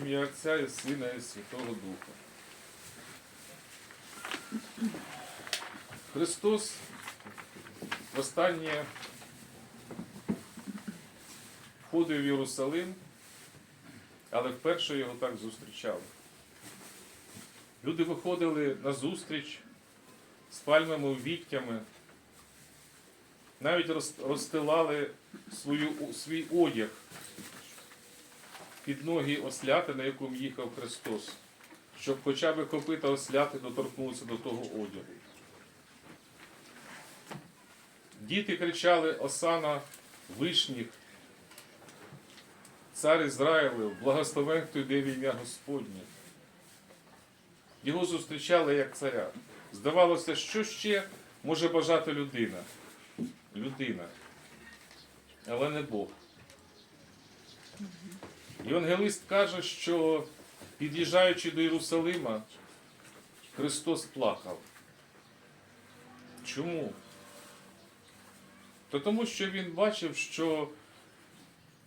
ім'я Отця і Сина і Святого Духа. Христос востаннє входив в Єрусалим, але вперше його так зустрічали. Люди виходили на зустріч з пальмами віттями, навіть розстилали свою, свій одяг під ноги осляти, на якому їхав Христос, щоб хоча б копита осляти доторкнутися до того одягу. Діти кричали Осана вишніх, цар Ізраїлев, благословен хто йде ім'я Господнє. Його зустрічали як царя. Здавалося, що ще може бажати людина? Людина. Але не Бог. Євангелист каже, що під'їжджаючи до Єрусалима, Христос плакав. Чому? То тому, що він бачив, що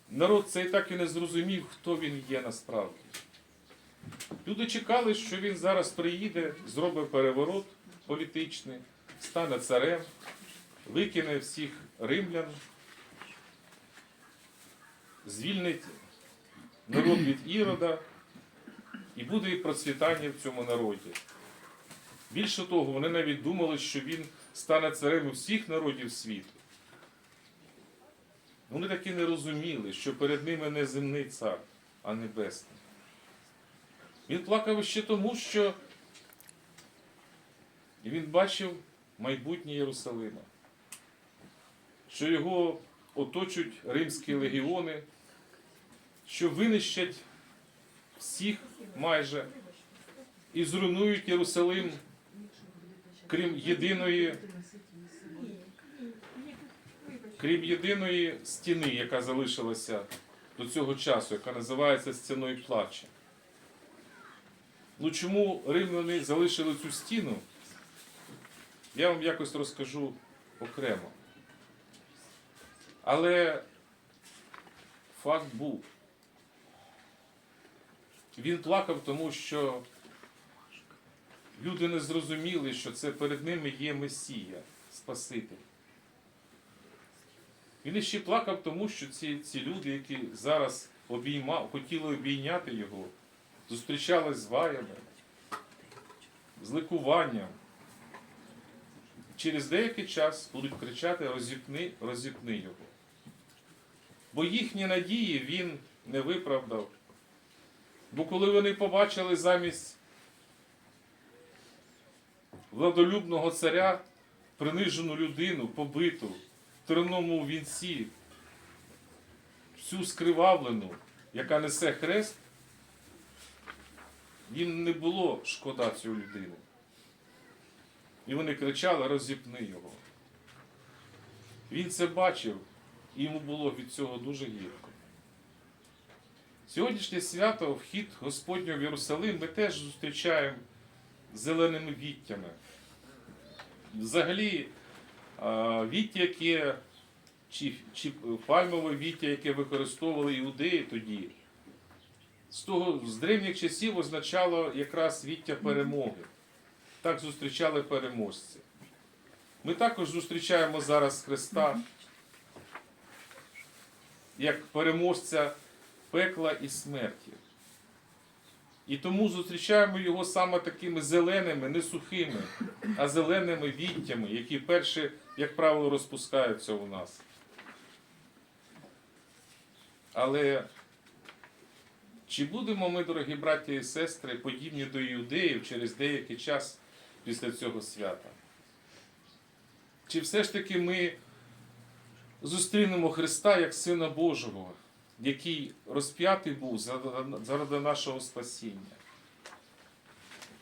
народ цей так і не зрозумів, хто він є насправді. Люди чекали, що він зараз приїде, зробить переворот політичний, стане царем, викине всіх римлян, звільнить народ від Ірода, і буде і процвітання в цьому народі. Більше того, вони навіть думали, що він стане царем усіх народів світу. Вони таки не розуміли, що перед ними не земний цар, а небесний. Він плакав ще тому, що він бачив майбутнє Єрусалима, що його оточують римські легіони, що винищать всіх майже і зруйнують Єрусалим, крім єдиної, крім єдиної стіни, яка залишилася до цього часу, яка називається стіною плача. Ну чому римляни залишили цю стіну? Я вам якось розкажу окремо. Але факт був. Він плакав, тому що люди не зрозуміли, що це перед ними є Месія, Спаситель. Він іще плакав, тому що ці, ці люди, які зараз обійма, хотіли обійняти його, зустрічались з ваями, з ликуванням. Через деякий час будуть кричати розіпни, розіпни його. Бо їхні надії він не виправдав. Бо коли вони побачили замість владолюбного царя принижену людину, побиту, в терному вінці, всю скривавлену, яка несе хрест, їм не було шкода цю людину. І вони кричали, розіпни його. Він це бачив, і йому було від цього дуже гірко. Сьогоднішнє свято, вхід Господнього в Єрусалим, ми теж зустрічаємо зеленими віттями. Взагалі, віття, яке, чи, чи пальмове віття, яке використовували іудеї тоді, з того з древніх часів означало якраз віття перемоги. Так зустрічали переможці. Ми також зустрічаємо зараз Христа як переможця пекла і смерті. І тому зустрічаємо його саме такими зеленими, не сухими, а зеленими віттями, які перші, як правило, розпускаються у нас. Але чи будемо ми, дорогі браті і сестри, подібні до іудеїв через деякий час після цього свята? Чи все ж таки ми зустрінемо Христа як Сина Божого, який розп'ятий був заради нашого спасіння?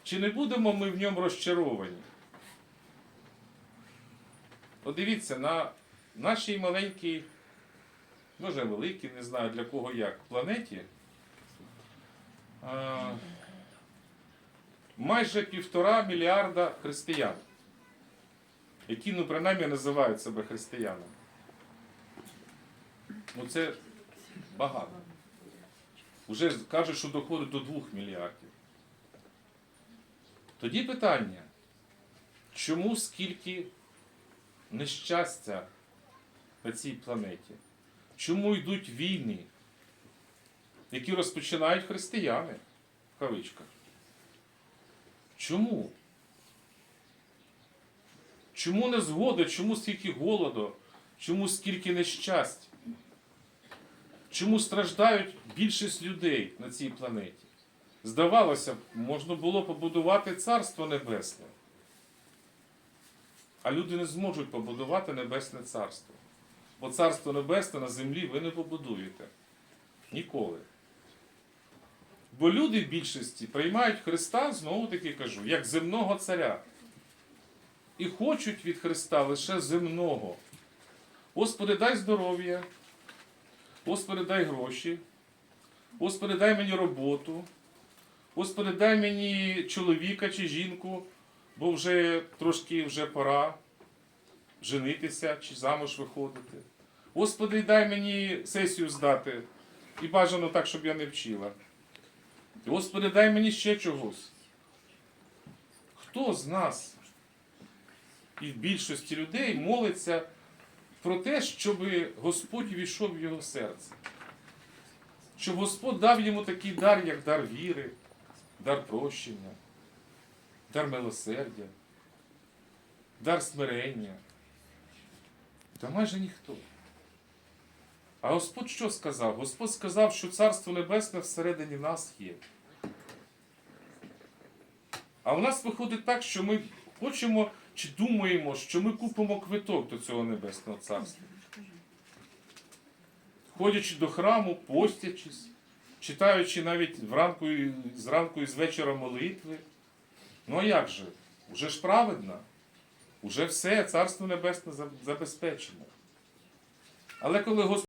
Чи не будемо ми в ньому розчаровані? Подивіться, на нашій маленькій, може великій, не знаю для кого як, планеті а, майже півтора мільярда християн, які, ну, принаймні, називають себе християнами. Ну, це багато. вже кажуть, що доходить до 2 мільярдів. Тоді питання, чому скільки нещастя на цій планеті? Чому йдуть війни, які розпочинають християни в кавичках? Чому? Чому не згода? Чому стільки голоду? Чому скільки нещасть? Чому страждають більшість людей на цій планеті? Здавалося б, можна було побудувати Царство Небесне. А люди не зможуть побудувати Небесне Царство. Бо Царство Небесне на землі ви не побудуєте. Ніколи. Бо люди в більшості приймають Христа, знову таки кажу, як земного царя. І хочуть від Христа лише земного. Господи, дай здоров'я. Господи, дай гроші. Господи, дай мені роботу. Господи, дай мені чоловіка чи жінку, бо вже трошки вже пора женитися чи замуж виходити. Господи, дай мені сесію здати. І бажано так, щоб я не вчила. Господи, дай мені ще чогось. Хто з нас і в більшості людей молиться про те, щоб Господь війшов в його серце? Щоб Господь дав йому такий дар, як дар віри, дар прощення, дар милосердя, дар смирення. Та майже ніхто. А Господь що сказав? Господь сказав, що Царство Небесне всередині нас є. А у нас виходить так, що ми хочемо чи думаємо, що ми купимо квиток до цього Небесного Царства. Ходячи до храму, постячись, читаючи навіть вранку зранку і з вечора молитви. Ну а як же? Уже ж праведно. Уже все, Царство Небесне забезпечено. Але коли Господь